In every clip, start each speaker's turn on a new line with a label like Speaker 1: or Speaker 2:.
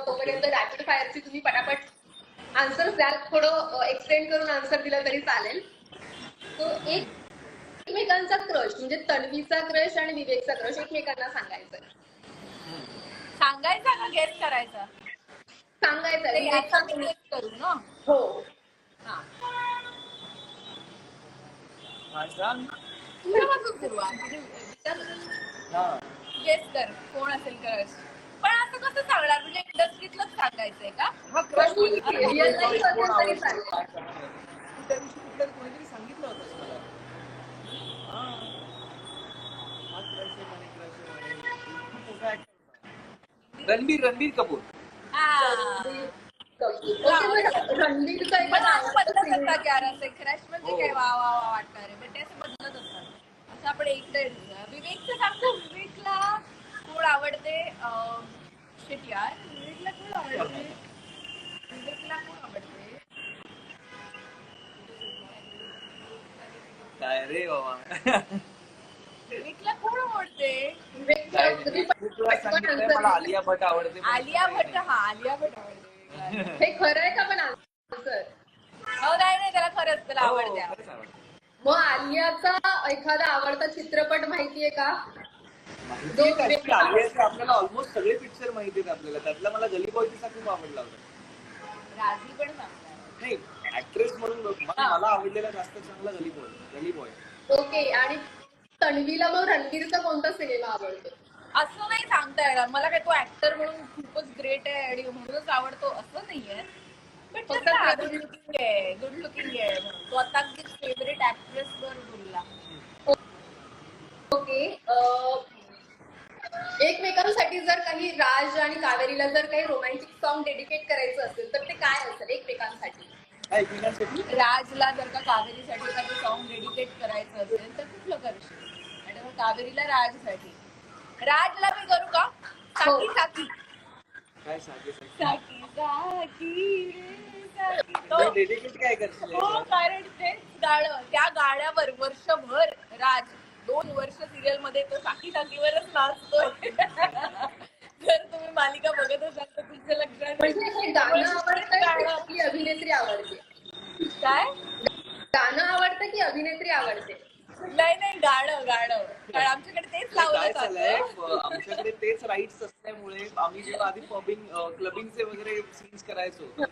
Speaker 1: तोपर्यंत रॅपिड फायरची तुम्ही पटापट आन्सर द्याल थोडं एक्सटेंड करून आन्सर दिलं तरी चालेल. तो एक एकमेकांचा क्रश म्हणजे तन्वीचा क्रश आणि विवेकचा क्रश एकमेकांना सांगायचं.
Speaker 2: सांगायचा का गेस करायचा?
Speaker 1: सांगायचं.
Speaker 2: करू ना.
Speaker 1: हो.
Speaker 2: हा. तुझ्यापासून सुरुवात.
Speaker 3: हा.
Speaker 2: गेस कर कोण असेल क्रश पण असं कसं सांगणार म्हणजे इंडस्ट्रीतलंच सांगायचंय का
Speaker 3: हा क्रश
Speaker 1: Real life कोणमध्ये
Speaker 3: आवडतं,
Speaker 1: चालेल.
Speaker 3: काय करणार? तू त्या दिवशी कुठल्या कोणीतरी सांगितलं होतंस मला हा. हा crush आहे म्हणे, crush आहे म्हणे. खूप मोठा actor होता. रणबीर रणबीर कपूर
Speaker 2: हा
Speaker 1: रणबीरचा
Speaker 2: पण असं बदलत असतात असे क्रश म्हणजे
Speaker 3: हो.
Speaker 2: काय वा वा वा वाटणार आहे पण ते असं बदलत असतात असं आपण एकदा विवेकचं सांगतो विवेकला कोण आवडते शेट यार.
Speaker 3: काय रे बाबा?
Speaker 2: कोण आवडते.
Speaker 3: सांगितलंय मला आलिया भट आवडते
Speaker 2: आलिया भट्ट. हा आलिया भट्ट आवडते.
Speaker 1: हे खरं आहे का पण
Speaker 2: हो नाही नाही त्याला खरंच त्याला
Speaker 3: हो,
Speaker 2: आवडते.
Speaker 1: मग आलियाचा एखादा आवडता चित्रपट माहितीये का?
Speaker 3: माहिती आहे आपल्याला ऑलमोस्ट सगळे पिक्चर माहिती आहेत आपल्याला. त्यातला मला गली बॉय तिचा खूप आवडला होता
Speaker 2: राजी पण
Speaker 3: नाही ऍक्ट्रेस म्हणून बघ, मला. मला आवडलेला जास्त चांगला Gully Boy Gully Boy
Speaker 1: okay आणि तन्वीला मग रणबीरचा कोणता सिनेमा आवडतो?
Speaker 2: असं नाही सांगता येणार. मला काय तो ऍक्टर म्हणून खूपच ग्रेट आहे आणि म्हणूनच आवडतो असं नाहीये. पण
Speaker 1: फक्त
Speaker 2: गुड लुकिंग आहे गुड लुकिंग आहे. म्हणून. तो आता फेवरेट ऍक्ट्रेस वर बोलला
Speaker 1: ओके अं, एकमेकांसाठी जर काही राज आणि कावेरीला जर काही रोमॅन्टिक सॉन्ग डेडिकेट करायचं असेल तर ते काय असेल एकमेकांसाठी?
Speaker 2: राजला जर का कावेरीसाठी एखादं सॉन्ग डेडिकेट करायचं असेल तर कुठलं करशील आणि मग कावेरीला राजसाठी. राजला मी करू का? साकी साकी.
Speaker 3: काय सागे सागे
Speaker 2: साकी साकी रे साकी. तो
Speaker 3: डेडिकेट काय करशील?
Speaker 2: हो कारण तेच गाणं त्या गाण्यावर वर्षभर राज दोन वर्ष सिरियलमध्ये तो साकी साकीवरच नाचतोय. जर तुम्ही मालिका बघत असाल तर तुमच्या लक्षात
Speaker 1: म्हणजे. आवडतं की अभिनेत्री आवडते?
Speaker 2: काय?
Speaker 1: गाणं आवडतं की अभिनेत्री आवडते?
Speaker 2: नाही नाही गाणं गाणं. कारण आमच्याकडे तेच लावलं
Speaker 3: आमच्याकडे तेच राईट्स असल्यामुळे आम्ही जेव्हा आधी पबिंग क्लबिंगचे वगैरे सीन्स करायचो
Speaker 2: party.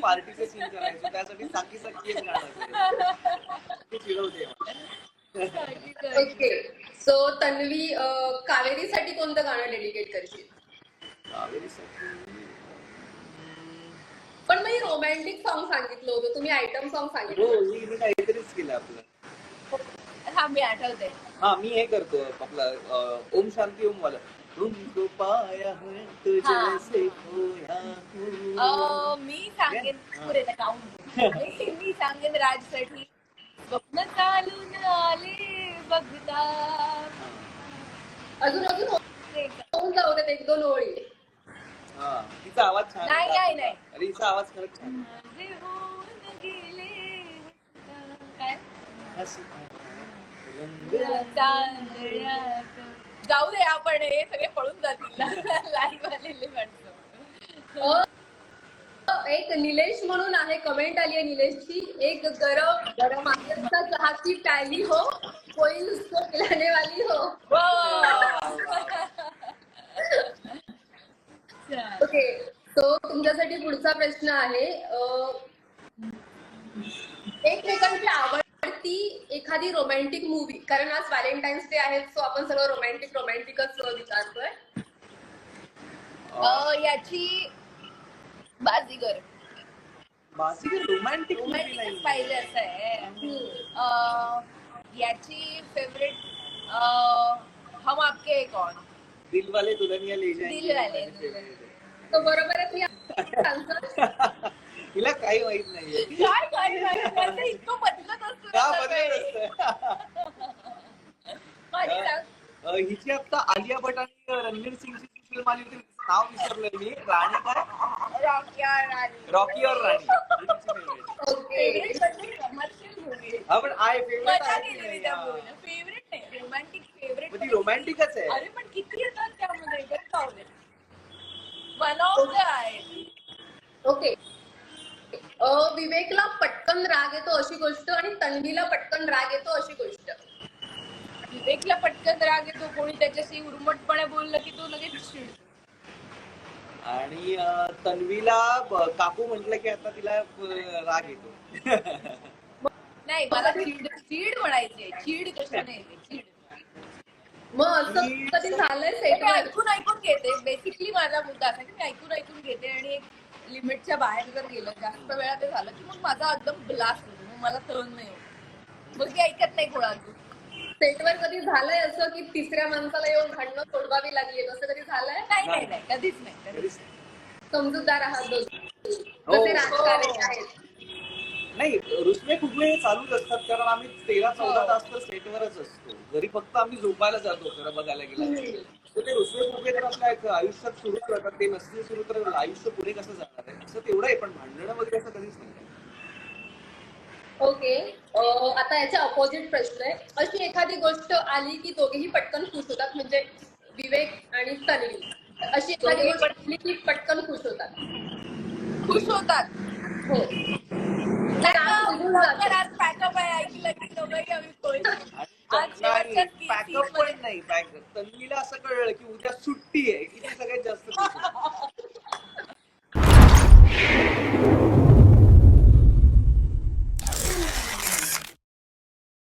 Speaker 3: पार्टीचे सीन करायचो. त्यासाठी साकी साकी एक गाणं करायचो.
Speaker 1: ओके सो तन्वी कावेरीसाठी कोणतं गाणं डेडिकेट करशील पण मी रोमॅन्टिक सॉन्ग सांगितलं होतं तुम्ही आयटम सॉन्ग
Speaker 3: हो
Speaker 1: सांगितलं
Speaker 3: मी मी काहीतरीच केलं आपलं
Speaker 2: हा मी आठवते
Speaker 3: हा मी हे करतो आपलं ओम शांती ओम वाला तुमको पाया है तुझे
Speaker 2: हा.
Speaker 3: से खोया हूँ.
Speaker 2: अं, मी सांगेन
Speaker 3: हा.
Speaker 2: पुरे. मी मी सांगेन राजसाठी स्वप्न चालून आले बघता
Speaker 1: अजून अजून होऊन जाऊ देत एक दोन ओळी
Speaker 3: हा तिचा आवाज छान
Speaker 2: नाही. नाही, नाही.
Speaker 3: अरे हिचा आवाज खरंच छान आहे.
Speaker 2: माझे होऊन गेले काय चांदण्यात. जाऊ दे आपण हे सगळे पळून जातील लाईव्ह आलेले माणसं
Speaker 1: अ, एक निलेश म्हणून आहे कमेंट आली आहे निलेशची. एक गरम गरम चहा की प्याली हो. कोई उसको पिलाने वाली हो. ओके सो तुमच्यासाठी पुढचा प्रश्न आहे एकमेकांची आवडती एखादी रोमॅन्टिक मूवी कारण आज व्हॅलेंटाईन्स डे आहे सो आपण सगळं रोमॅन्टिक रोमॅन्टिकच विचारतोय.
Speaker 2: याची बाजीगर.
Speaker 3: बाकी रोमॅन्टिक
Speaker 2: रोमॅन्टिकच
Speaker 3: नाही
Speaker 2: पाहिजे असं आहे. याची फेवरेट हम आपके कौन
Speaker 3: दिलवाले दुल्हनिया ले जाएंगे.
Speaker 2: दिलवाले.
Speaker 1: तो बरोबर आहे
Speaker 3: तिला काही माहीत नाहीये.
Speaker 2: काय काय त्याचं इतकं बदलत असतं
Speaker 3: का बदलत हिची आता आलिया भट आणि रणवीर सिंगची फिल्म आली होती नाव विसरलोय मी. राणी काय. रॉकी और राणी ही
Speaker 2: म्हणजे.
Speaker 3: हा पण फेवरेट
Speaker 2: मजा? त्या
Speaker 3: हा.
Speaker 2: मूवीला फेवरेट नाही रोमॅन्टिक फेवरेट
Speaker 3: मग ती रोमॅन्टिकच आहे.
Speaker 2: अरे पण किती येतात त्यामध्ये? बरं. One of the
Speaker 1: okay. अ, विवेकला पटकन राग येतो अशी गोष्ट आणि तन्वीला पटकन राग येतो अशी गोष्ट.
Speaker 2: विवेकला पटकन राग येतो. कोणी त्याच्याशी उर्मटपणे बोललं की तो लगेच चिडतो.
Speaker 3: आणि तन्वीला ब- काकू म्हटलं की आता तिला राग येतो.
Speaker 2: नाही मला चीड चीड म्हणायची चीड येते चीड.
Speaker 1: मग असं कधी
Speaker 2: ऐकून ऐकून घेते. बेसिकली माझा मुद्दा असा की मी ऐकून ऐकून घेते आणि एक लिमिटच्या बाहेर जर गेलं जास्त वेळा ते झालं की मग माझा एकदम ब्लास्ट होतो. मग मला सहन नाही होत. मग ती ऐकत नाही कोणाचं
Speaker 1: सेटवर कधी झालंय असं की तिसऱ्या माणसाला येऊन भांडणं सोडवावी लागली असं कधी झालंय?
Speaker 2: नाही नाही नाही. कधीच नाही कधीच नाही.
Speaker 1: समजूतदार आहात दोघी.
Speaker 3: हो.
Speaker 1: जसे राजकारणी आहेत?
Speaker 3: नाही रुसवे फुगवे हे चालूच असतात कारण आम्ही तेरा चौदा
Speaker 2: हो.
Speaker 3: तास तर सेटवरच असतो. जरी फक्त आम्ही झोपायला जातो खरं बघायला गेलं तर. ते रुसवे फुगवे तर आपल्या एक आयुष्यात सुरूच राहतात ते नसतील सुरू तर आयुष्य पुढे कसं जाणार आहे? असं तेवढं आहे पण भांडणं वगैरे असं कधीच नाही.
Speaker 1: ओके. आता याच्या ऑपोजिट प्रश्न आहे. अशी एखादी गोष्ट आली की दोघेही पटकन खुश होतात म्हणजे विवेक आणि तन्वी अशी एखादी गोष्ट आली की पटकन खुश होतात.
Speaker 2: खुश होतात.
Speaker 1: हो.
Speaker 2: आज ऐकलं की
Speaker 3: तन्वीला असं कळलं की उद्या सुट्टी आहे की सगळ्यात जास्त